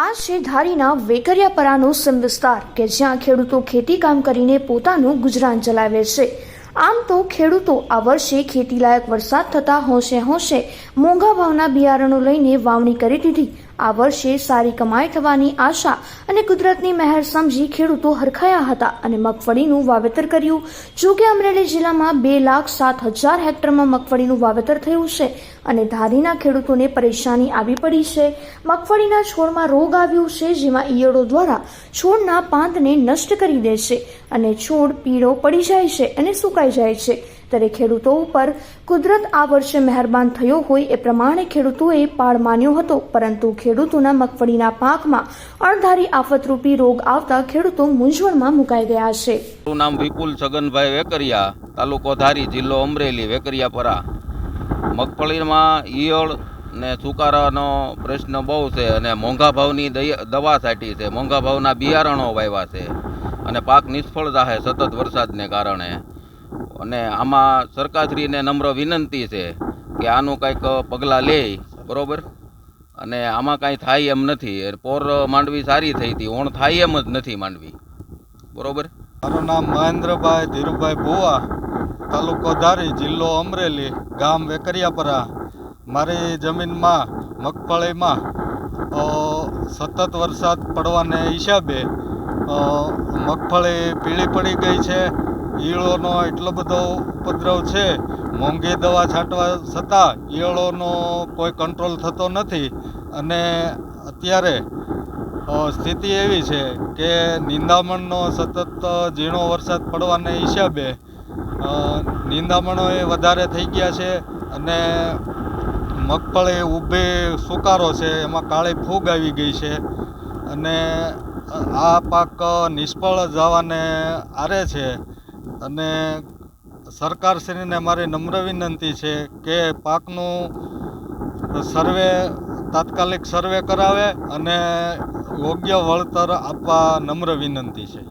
આ છે ધારીના વેકરિયાપરાનો સીમ વિસ્તાર કે જ્યાં ખેડૂતો ખેતી કામ કરીને પોતાનું ગુજરાન ચલાવે છે. આમ તો ખેડૂતો આ વર્ષે ખેતીલાયક વરસાદ થતાં હોંશે હોંશે મોંઘા ભાવના બિયારણો લઈને વાવણી કરી દીધી. આ વર્ષે સારી કમાઈ થવાની આશા અને કુદરતની મહેર સમજી ખેડૂતો હરખાયા હતા અને મગફળીનું વાવેતર કર્યું. જો કે અમરેલી જિલ્લામાં બે લાખ સાત હજાર હેક્ટરમાં મગફળીનું વાવેતર થયું છે. અને ધારીના ખેડૂતોને પરેશાની આવી પડી છે. મગફળીના છોડમાં રોગ આવ્યો છે, જેમાં ઈયળો દ્વારા છોડના પાંદને નષ્ટ કરી દે છે અને છોડ પીળો પડી જાય છે અને સુકાઈ જાય છે. ત્યારે ખેડૂતો ઉપર કુદરત આ વર્ષે મહેરબાન થયો હોય એ પ્રમાણે ખેડૂતોએ પાળ માન્યો હતો. પરંતુ ખેડૂતોના મગફળીના પાકમાં અણધારી આફતરૂપી રોગ આવતા ખેડૂતો મૂંઝવણમાં મુકાઈ ગયા છે. નામ વિપુલ છગનભાઈ વેકરિયા, તાલુકો ધારી જિલ્લો અમરેલી, વેકરિયાપરા. મગફળીમાં ઈયળ ને સુકારાનો પ્રશ્ન બહુ છે અને મોંઘા ભાવની દય- દવા સાટી છે. મોંઘા ભાવના બિયારણો વાવ્યા છે. અને પાક નિષ્ફળ જાય સતત વરસાદને કારણે. અને આમાં સરકારશ્રીને નમ્ર વિનંતી છે કે આનું કંઈક પગલાં લે. બરોબર? અને આમાં કાંઈ થાય એમ નથી. પોર માંડવી સારી થઈ હતી. ઓણ થાય એમ જ નથી માંડવી. બરોબર? મારું નામ મહેન્દ્રભાઈ ધીરુભાઈ ભુવા. તાલુકો ધારી જિલ્લો અમરેલી, ગામ વેકરિયાપરા. મારી જમીનમાં, મગફળીમાં સતત વરસાદ પડવાને હિસાબે મગફળી પીળી પડી ગઈ છે. ઈયળોનો એટલો બધો ઉપદ્રવ છે. મોંઘી દવા છાંટવા છતાં ઈયળોનો કોઈ કંટ્રોલ થતો નથી. અને અત્યારે સ્થિતિ એવી છે કે નિંદામણનો સતત ઝીણો વરસાદ પડવાને હિસાબે નિંદામણો એ વધારે થઈ ગયા છે અને મગફળી ઊભી સુકારો છે, એમાં કાળી ફૂગ આવી ગઈ છે અને આ પાક નિષ્ફળ જવાને આરે છે અને સરકારશ્રીને મારી નમ્ર વિનંતી છે કે પાકનું સર્વે, તાત્કાલિક સર્વે કરાવે અને યોગ્ય વળતર આપવા નમ્ર વિનંતી છે.